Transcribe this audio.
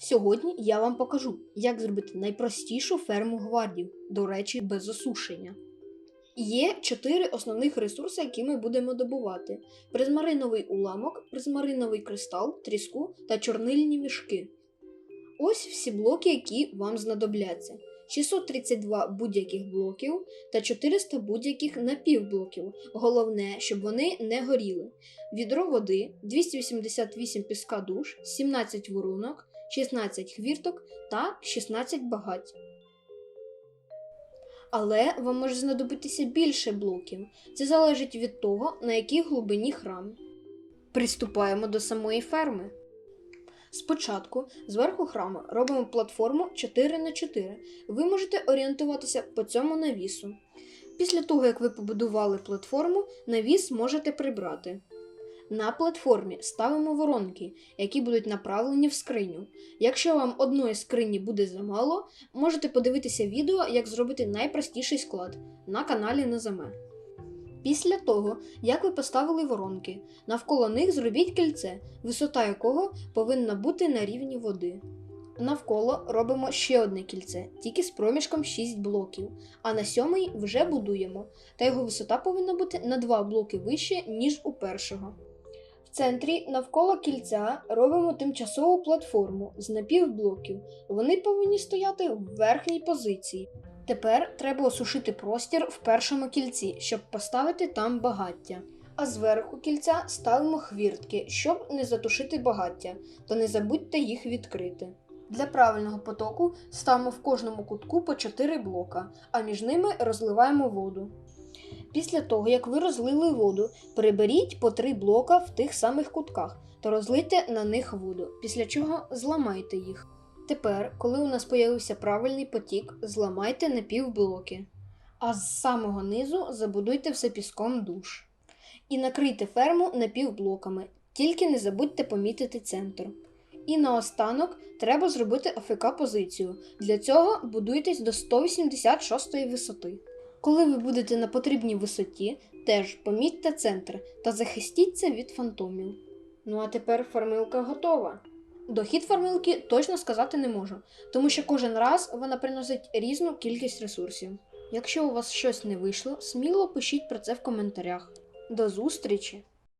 Сьогодні я вам покажу, як зробити найпростішу ферму гвардів, до речі, без осушення. Є чотири основних ресурси, які ми будемо добувати: призмариновий уламок, призмариновий кристал, тріску та чорнильні мішки. Ось всі блоки, які вам знадобляться: 632 будь-яких блоків та 400 будь-яких напівблоків. Головне, щоб вони не горіли. Відро води, 288 піска душ, 17 воронок, 16 хвірток та 16 багать. Але вам може знадобитися більше блоків. Це залежить від того, на якій глибині храм. Приступаємо до самої ферми. Спочатку зверху храму робимо платформу 4 на 4 Ви можете орієнтуватися по цьому навісу. Після того, як ви побудували платформу, навіс можете прибрати. На платформі ставимо воронки, які будуть направлені в скриню. Якщо вам одної скрині буде замало, можете подивитися відео, як зробити найпростіший склад на каналі Назаме. Після того, як ви поставили воронки, навколо них зробіть кільце, висота якого повинна бути на рівні води. Навколо робимо ще одне кільце, тільки з проміжком 6 блоків, а на сьомий вже будуємо, та його висота повинна бути на 2 блоки вище, ніж у першого. В центрі навколо кільця робимо тимчасову платформу з напівблоків. Вони повинні стояти в верхній позиції. Тепер треба осушити простір в першому кільці, щоб поставити там багаття. А зверху кільця ставимо хвіртки, щоб не затушити багаття, та не забудьте їх відкрити. Для правильного потоку ставимо в кожному кутку по 4 блока, а між ними розливаємо воду. Після того, як ви розлили воду, приберіть по 3 блока в тих самих кутках та розлийте на них воду, після чого зламайте їх. Тепер, коли у нас появився правильний потік, зламайте напівблоки, а з самого низу забудуйте все піском душ. І накрийте ферму напівблоками, тільки не забудьте помітити центр. І наостанок треба зробити АФК позицію. Для цього будуйтесь до 186 висоти. Коли ви будете на потрібній висоті, теж помітьте центр та захистіться від фантомів. Ну а тепер формилка готова. Дохід формилки точно сказати не можу, тому що кожен раз вона приносить різну кількість ресурсів. Якщо у вас щось не вийшло, сміло пишіть про це в коментарях. До зустрічі!